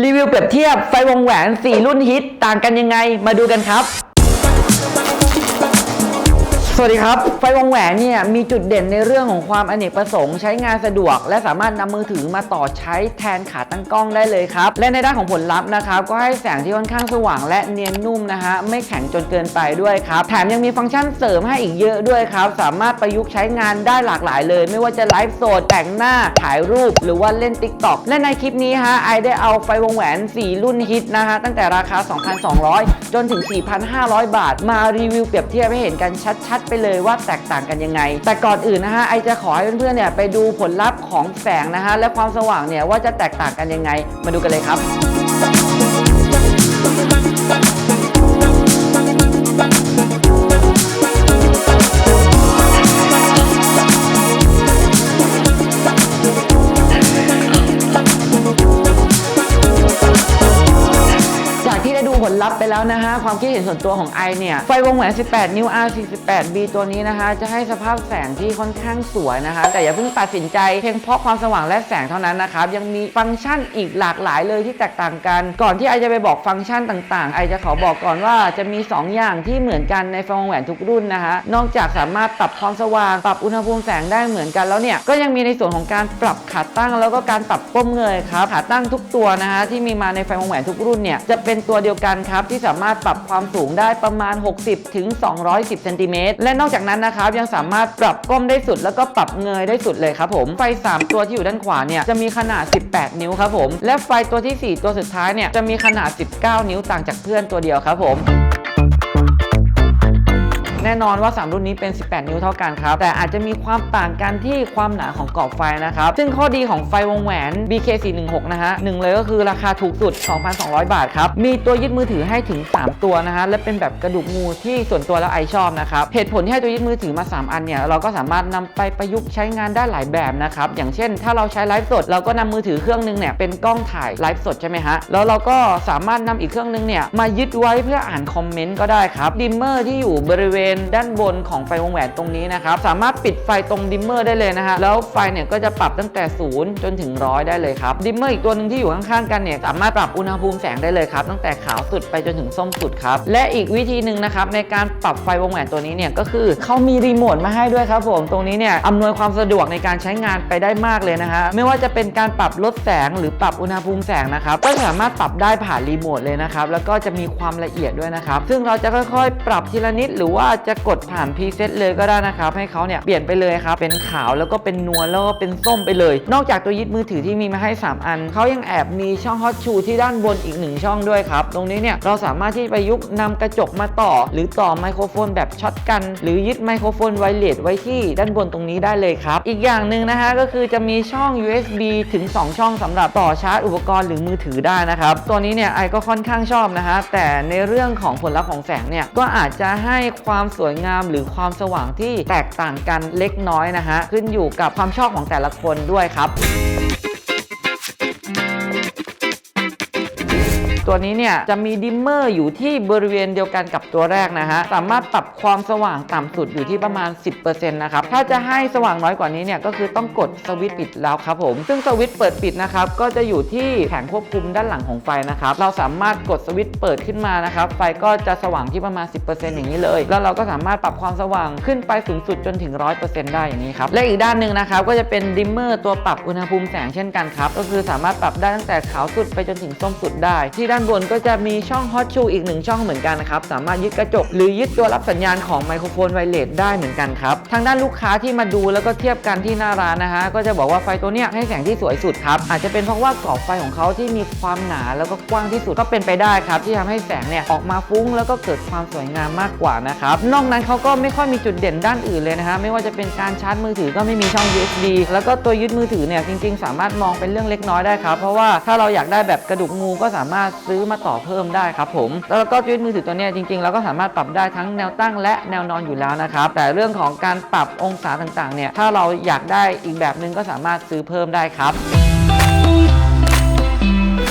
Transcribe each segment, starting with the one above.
รีวิวเปรียบเทียบไฟวงแหวน 4 รุ่นฮิตต่างกันยังไงมาดูกันครับ วัสดีครับ ไฟวงแหวนเนี่ยมีจุดเด่นในเรื่องของความอเนกประสงค์ใช้งานสะดวก และสามารถนำมือถือมาต่อใช้แทนขาตั้งกล้องได้เลยครับ และในด้านของผลลัพธ์นะครับก็ให้แสงที่ค่อนข้างสว่างและเนียนนุ่มนะฮะไม่แข็งจนเกินไปด้วยครับแถมยังมีฟังก์ชันเสริมให้อีกเยอะด้วยครับ สามารถประยุกต์ใช้งานได้หลากหลายเลย ไม่ว่าจะไลฟ์สดแต่งหน้าถ่ายรูป หรือว่าเล่น Tik t o k และในคลิปนี้ฮะไอได้เอาไฟวงแหวน 4 รุ่นฮิตนะฮะตั้งแต่ราคา 2,200 จนถึง 4,500 บาท มารีวิวเปรียบเทียบให้เห็นกันชัดๆไปเลยว่าแตกต่างกันยังไง แต่ก่อนอื่นนะฮะไอจะขอให้เพื่อนๆเนี่ยไปดูผลลัพธ์ของแสงนะฮะและความสว่างเนี่ยว่าจะแตกต่างกันยังไง มาดูกันเลยครับ แล้วนะฮะความคิดเห็นส่วนตัวของไอเนี่ย ไฟวงแหวน 18 นิ้ว R48B ตัวนี้นะคะ จะให้สภาพแสงที่ค่อนข้างสวยนะคะ แต่อย่าเพิ่งตัดสินใจเพียงเพราะความสว่างและแสงเท่านั้นนะครับ ยังมีฟังก์ชันอีกหลากหลายเลยที่แตกต่างกัน ก่อนที่ไอจะไปบอกฟังก์ชันต่างๆ ไอจะขอบอกก่อนว่าจะมี 2 อย่างที่เหมือนกันในไฟวงแหวนทุกรุ่นนะคะ นอกจากสามารถปรับความสว่าง ปรับอุณหภูมิแสงได้เหมือนกันแล้วเนี่ย ก็ยังมีในส่วนของการปรับขาตั้งแล้วก็การปรับก้มเงยครับ ขาตั้งทุกตัวนะคะที่มีมาในไฟวงแหวนทุกรุ่นเนี่ยจะเป็นตัวเดียวกันครับที่สามารถปรับความสูงได้ประมาณ 60 ถึง 210เซนติเมตรและนอกจากนั้นนะครับยังสามารถปรับก้มได้สุด แล้วก็ปรับเงยได้สุดเลยครับผมไฟ 3 ตัวที่อยู่ด้านขวาเนี่ยจะมีขนาด 18 นิ้วครับผมและไฟตัวทีสี่4 ตัวสุดท้ายเนี่ยจะมีขนาด 19 นิ้วต่างจากเพื่อนตัวเดียวครับผม แน่นอนว่า 3 รุ่นนี้เป็น 18 นิ้วเท่ากันครับ แต่อาจจะมีความต่างกันที่ความหนาของกรอบไฟนะครับ ซึ่งข้อดีของไฟวงแหวน BK416 นะฮะหนึ่งเลยก็คือราคาถูกสุด 2,200 บาทครับ มีตัวยึดมือถือให้ถึง 3 ตัวนะฮะ และเป็นแบบกระดูกงูที่ส่วนตัวแล้วไอชอบนะครับ เหตุผลที่ให้ตัวยึดมือถือมา 3 อันเนี่ย เราก็สามารถนำไปประยุกต์ใช้งานได้หลายแบบนะครับ อย่างเช่น ถ้าเราใช้ไลฟ์สด เราก็นำมือถือเครื่องนึงเนี่ยเป็นกล้องถ่ายไลฟ์สดใช่ไหมฮะ แล้วเราก็สามารถนำอีกเครื่องนึงเนี่ยมายึดไว้เพื่ออ่านคอมเมนต์ก็ได้ครับดิมเมอร์ที่อยู่บริเวณด้านบนของไฟวงแหวนตรงนี้นะครับ สามารถปิดไฟตรงดิมเมอร์ได้เลยนะฮะ แล้วไฟเนี่ยก็จะปรับตั้งแต่ 0 จนถึงร้อยได้เลยครับ ดิมเมอร์อีกตัวหนึ่งที่อยู่ข้างๆกันเนี่ยสามารถปรับอุณหภูมิแสงได้เลยครับ ตั้งแต่ขาวสุดไปจนถึงส้มสุดครับ และอีกวิธีหนึ่งนะครับในการปรับไฟวงแหวนตัวนี้เนี่ยก็คือเขามีรีโมทมาให้ด้วยครับผม ตรงนี้เนี่ยอำนวยความสะดวกในการใช้งานไปได้มากเลยนะฮะ ไม่ว่าจะเป็นการปรับลดแสงหรือปรับอุณหภูมิแสงนะครับ ก็สามารถปรับได้ผ่านรีโมทเลยนะครับ แล้วก็จะมีความละเอียดด้วยนะครับ ซึ่งเราจะค่อยๆ ปรับทีละนิดหรือว่าจะกดผ่านพรีเซตเลยก็ได้นะครับ ให้เขาเนี่ยเปลี่ยนไปเลยครับ เป็นขาวแล้วก็เป็นนวลแล้วก็เป็นส้มไปเลย นอกจากตัวยึดมือถือที่มีมาให้ 3 อัน เขายังแอบมีช่องฮอตชูที่ด้านบนอีกหนึ่งช่องด้วยครับ ตรงนี้เนี่ยเราสามารถที่ประยุกต์นำกระจกมาต่อ หรือต่อไมโครโฟนแบบช็อตกัน หรือยึดไมโครโฟนไวเลสไว้ที่ด้านบนตรงนี้ได้เลยครับ อีกอย่างหนึ่งนะฮะก็คือจะมีช่อง USB ถึง 2 ช่องสำหรับต่อชาร์จอุปกรณ์หรือมือถือได้นะครับตัวนี้เนี่ยไอก็ค่อนข้างชอบนะฮะแต่ในเรื่องของผลลัพธ์ของแสงเนี่ยก็อาจจะให้ความสวยงามหรือความสว่างที่แตกต่างกันเล็กน้อยนะฮะ ขึ้นอยู่กับความชอบของแต่ละคนด้วยครับ ตัวนี้เนี่ยจะมีดิมเมอร์อยู่ที่บริเวณเดียวกันกับตัวแรกนะฮะ สามารถปรับความสว่างต่ำสุดอยู่ที่ประมาณ 10%นะครับ ถ้าจะให้สว่างน้อยกว่านี้เนี่ยก็คือต้องกดสวิตช์ปิดแล้วครับผม ซึ่งสวิตช์เปิดปิดนะครับก็จะอยู่ที่แผงควบคุมด้านหลังของไฟนะครับ เราสามารถกดสวิตช์เปิดขึ้นมานะครับ ไฟก็จะสว่างที่ประมาณ 10%อย่างนี้เลย แล้วเราก็สามารถปรับความสว่างขึ้นไปสูงสุดจนถึง 100%ได้อย่างนี้ครับ และอีกด้านหนึ่งนะครับก็จะเป็นดิมเมอร์ตัวปรับอุณหภูมิแสงเช่นกันครับ ก็คือสามารถปรับได้ตั้งแต่ขาวสุดไปจนถึงส้มสุดได้ที่ด้านบนก็จะมีช่องฮอตชูอีกหนึ่งช่องเหมือนกันนะครับ สามารถยึดกระจก หรือยึดตัวรับสัญญาณของไมโครโฟนไวเลสได้เหมือนกันครับ ทางด้านลูกค้าที่มาดูแล้วก็เทียบกันที่หน้าร้านนะฮะ ก็จะบอกว่าไฟตัวเนี้ยให้แสงที่สวยสุดครับ อาจจะเป็นเพราะว่ากรอบไฟของเขาที่มีความหนาแล้วก็กว้างที่สุดก็เป็นไปได้ครับ ที่ทำให้แสงเนี่ยออกมาฟุ้ง แล้วก็เกิดความสวยงามมากกว่านะครับ นอกนั้นเขาก็ไม่ค่อยมีจุดเด่นด้านอื่นเลยนะฮะ ไม่ว่าจะเป็นการชาร์จมือถือก็ไม่มีช่อง USB แล้วก็ตัวยึดมือถือเนี่ยจริง ๆ สามารถมองเป็นเรื่องเล็กน้อยได้ครับ เพราะว่าถ้าเราอยากได้แบบกระดูกงูก็สามารถซื้อมาต่อเพิ่มได้ครับผมแล้วก็ตัวยึดมือถือตัวนี้จริงๆเราก็สามารถปรับได้ทั้งแนวตั้งและแนวนอนอยู่แล้วนะครับแต่เรื่องของการปรับองศาต่างๆเนี่ยถ้าเราอยากได้อีกแบบหนึงก็สามารถซื้อเพิ่มได้ครับ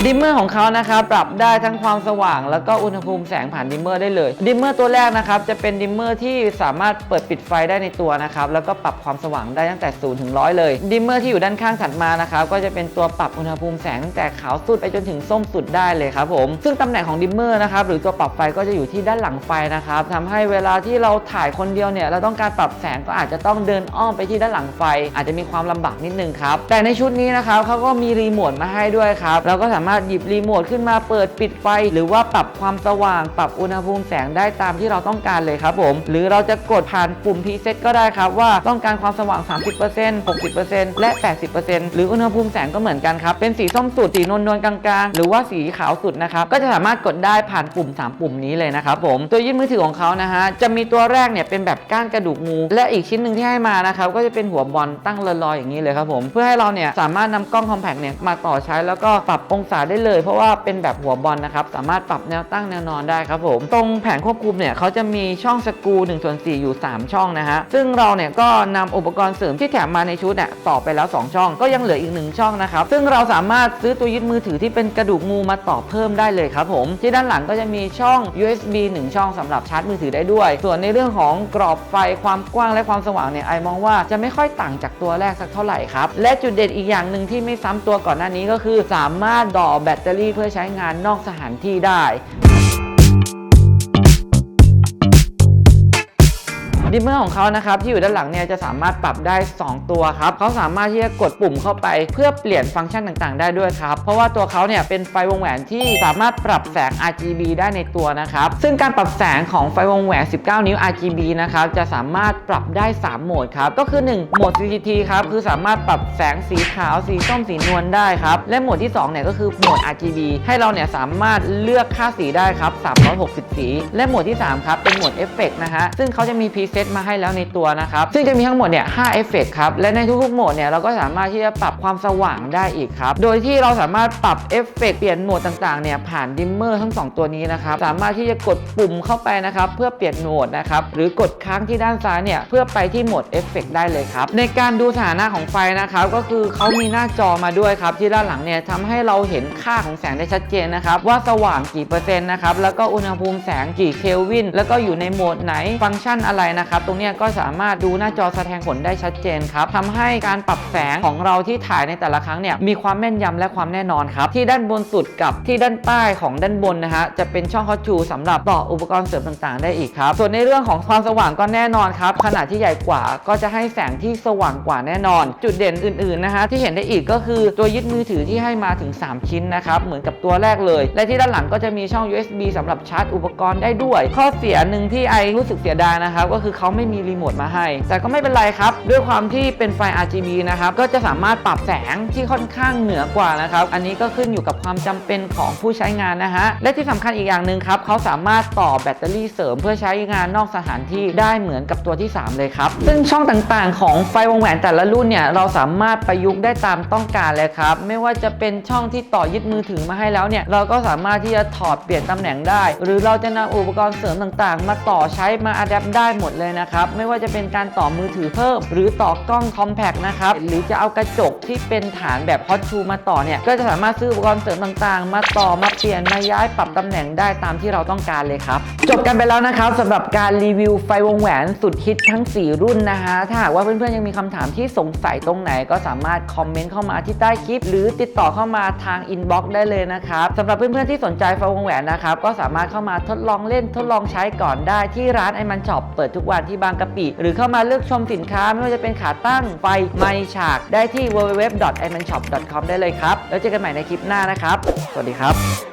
ดิมเมอร์ของเขานะครับปรับได้ทั้งความสว่าง แล้วก็อุณหภูมิแสงผ่านดิมเมอร์ได้เลย ดิมเมอร์ตัวแรกนะครับจะเป็นดิมเมอร์ที่สามารถเปิดปิดไฟได้ในตัวนะครับแล้วก็ปรับความสว่างได้ตั้งแต่0ถึง100 เลยดิมเมอร์ที่อยู่ด้านข้างถัดมานะครับก็จะเป็นตัวปรับอุณหภูมิแสงตั้งแต่ขาวสุดไปจนถึงส้มสุดได้เลยครับผมซึ่งตำแหน่งของดิมเมอร์นะครับหรือตัวปรับไฟก็จะอยู่ที่ด้านหลังไฟนะครับทำให้เวลาที่เราถ่ายคนเดียวเนี่ยเราต้องการปรับแสงก็อาจจะต้องเดินอ้อมไปที่ด้านหลังไฟ อาจจะมีความลำบากนิดนึงครับแต่ในชุดนี้นะครับเขาก็มีรีโมทมาให้ด้วยครับเราก็สามารถหยิบรีโมทขึ้นมาเปิดปิดไฟ หรือว่าปรับความสว่าง ปรับอุณหภูมิแสงได้ตามที่เราต้องการเลยครับผม หรือเราจะกดผ่านปุ่มพ r เซ t ก็ได้ครับว่าต้องการความสว่าง 30% 60%และ 80%หรืออุณหภูมิแสงก็เหมือนกันครับ เป็นสีส้มสุด สีนวลนวลกลางๆ หรือว่าสีขาวสุดนะครับ ก็จะสามารถกดได้ผ่านปุ่ม 3 ปุ่มนี้เลยนะครับผม ตัวยื่นมือถือของเขานะฮะ จะมีตัวแรกเนี่ยเป็นแบบก้านกระดูกงู และอีกชิ้นหนึ่งที่ให้มานะครับ ก็จะเป็นหัวบอลตั้งลอยๆอย่างนี้เลยครับผม เพื่อให้เราเนี่ยสามารถนำกล้องคอมแพคเนี่ยมาต่อใช้แล้วก็ปรับองศาได้เลย เพราะว่าเป็นแบบหัวบอลนะครับ สามารถปรับแนวตั้งแนวนอนได้ครับผม ตรงแผงควบคุมเนี่ยเขาจะมีช่องสกรู1ส่วน4อยู่ 3 ช่องนะฮะ ซึ่งเราเนี่ยก็นำอุปกรณ์เสริมที่แถมมาในชุดเนี่ยต่อไปแล้ว 2 ช่อง ก็ยังเหลืออีก 1 ช่องนะครับ ซึ่งเราสามารถซื้อตัวยึดมือถือที่เป็นกระดูกงูมาต่อเพิ่มได้เลยครับผม ที่ด้านหลังก็จะมีช่อง USB 1 ช่องสำหรับชาร์จมือถือได้ด้วย ส่วนในเรื่องของกรอบไฟความกว้างและความสว่างเนี่ยไอมองว่าจะไม่ค่อยต่างจากตัวแรกสักเท่าไหร่ครับ และจุดเด่นอีกอย่างหนึ่งที่ไม่ซ้ำตัวก่อนหน้านี้ก็คือ สามารถต่อแบตเตอรี่เพื่อใช้งานนอกสถานที่ได้ ดิมเมอร์ของเขานะครับที่อยู่ด้านหลังเนี่ยจะสามารถปรับได้ 2 ตัวครับเขาสามารถที่จะกดปุ่มเข้าไป เพื่อเปลี่ยนฟังก์ชันต่างๆ ได้ด้วยครับ เพราะว่าตัวเขาเนี่ยเป็นไฟวงแหวนที่สามารถปรับแสง RGB ได้ในตัวนะครับ ซึ่งการปรับแสงของไฟวงแหวน 19 นิ้ว RGB นะครับจะสามารถปรับได้ 3 โหมดครับ ก็คือ 1 โหมด CCT ครับคือสามารถปรับแสงสีขาวสีส้มสีนวลได้ครับ และโหมดที่2เนี่ยก็คือโหมด RGB ให้เราเนี่ยสามารถเลือกค่าสีได้ครับ 360 สี และโหมดที่ 3 ครับเป็นโหมดเอฟเฟกนะฮะซึ่งเขาจะมีพรีเซตมาให้แล้วในตัวนะครับ ซึ่งจะมีทั้งหมดเนี่ย5เอฟเฟกครับ และในทุกๆโหมดเนี่ยเราก็สามารถที่จะปรับความสว่างได้อีกครับ โดยที่เราสามารถปรับเอฟเฟกเปลี่ยนโหมดต่างๆเนี่ยผ่านดิมเมอร์ทั้ง 2 ตัวนี้นะครับ สามารถที่จะกดปุ่มเข้าไปนะครับ เพื่อเปลี่ยนโหมดนะครับ หรือกดค้างที่ด้านซ้ายเนี่ยเพื่อไปที่โหมดเอฟเฟกได้เลยครับ ในการดูสถานะของไฟนะครับ ก็คือเขามีหน้าจอมาด้วยครับ ที่ด้านหลังเนี่ยทำให้เราเห็นค่าของแสงได้ชัดเจนนะครับ ว่าสว่างกี่เปอร์เซ็นต์นะครับ แล้วก็อุณหภูมิแสงกี่เคลวิน แล้วก็อยู่ในโหมดไหนฟังก์ชันอะไรนะครับครับตรงนี้ก็สามารถดูหน้าจอแสดงผลได้ชัดเจนครับทำให้การปรับแสงของเราที่ถ่ายในแต่ละครั้งเนี่ยมีความแม่นยำและความแน่นอนครับที่ด้านบนสุดกับที่ด้านใต้ของด้านบนนะฮะจะเป็นช่องฮอชูสำหรับต่ออุปกรณ์เสริมต่างๆ ได้อีกครับ ส่วนในเรื่องของความสว่างก็แน่นอนครับขนาดที่ใหญ่กว่าก็จะให้แสงที่สว่างกว่าแน่นอน จุดเด่นอื่นๆนะฮะที่เห็นได้อีกก็คือตัวยึดมือถือที่ให้มาถึง 3 ชิ้นนะครับเหมือนกับตัวแรกเลย และที่ด้านหลังก็จะมีช่อง USB สำหรับชาร์จอุปกรณ์ได้ด้วย ข้อเสียหนึ่งที่ไอรู้สึกเสียดายนะครับก็คือเขาไม่มีรีโมทมาให้ แต่ก็ไม่เป็นไรครับ ด้วยความที่เป็นไฟ RGB นะครับ ก็จะสามารถปรับแสงที่ค่อนข้างเหนือกว่านะครับ อันนี้ก็ขึ้นอยู่กับความจำเป็นของผู้ใช้งานนะฮะ และที่สำคัญอีกอย่างหนึ่งครับ เขาสามารถต่อแบตเตอรี่เสริมเพื่อใช้งานนอกสถานที่ได้เหมือนกับตัวที่ 3 เลยครับ ซึ่งช่องต่างๆ ของไฟวงแหวนแต่ละรุ่นเนี่ย เราสามารถประยุกต์ได้ตามต้องการเลยครับ ไม่ว่าจะเป็นช่องที่ต่อยึดมือถือมาให้แล้วเนี่ย เราก็สามารถที่จะถอดเปลี่ยนตำแหน่งได้ หรือเราจะนำอุปกรณ์เสริมต่างๆ มาต่อใช้มาอัดแอปได้หมดเลยนะครับ ไม่ว่าจะเป็นการต่อมือถือเพิ่ม หรือต่อกล้องคอมแพกนะครับหรือจะเอากระจกที่เป็นฐานแบบฮอตชูมาต่อเนี่ยก็จะสามารถซื้ออุปกรณ์เสริมต่างๆ มาต่อมาเปลี่ยนมาย้ายปรับตำแหน่งได้ตามที่เราต้องการเลยครับ จบกันไปแล้วนะครับสำหรับการรีวิวไฟวงแหวนสุดฮิตทั้ง 4 รุ่นนะฮะถ้าหากว่าเพื่อนๆยังมีคำถามที่สงสัยตรงไหนก็สามารถคอมเมนต์เข้ามาที่ใต้คลิป หรือติดต่อเข้ามาทางอินบ็อกซ์ได้เลยนะครับสำหรับเพื่อนๆที่สนใจไฟวงแหวนนะครับก็สามารถเข้ามาทดลองเล่นทดลองใช้ก่อนได้ที่ร้านไอมันช็อปเปิดทุกวันที่บางกะปิ หรือเข้ามาเลือกชมสินค้าไม่ว่าจะเป็นขาตั้งไฟไม้ฉากได้ที่ www.imanshop.com ได้เลยครับ แล้วเจอกันใหม่ในคลิปหน้านะครับ สวัสดีครับ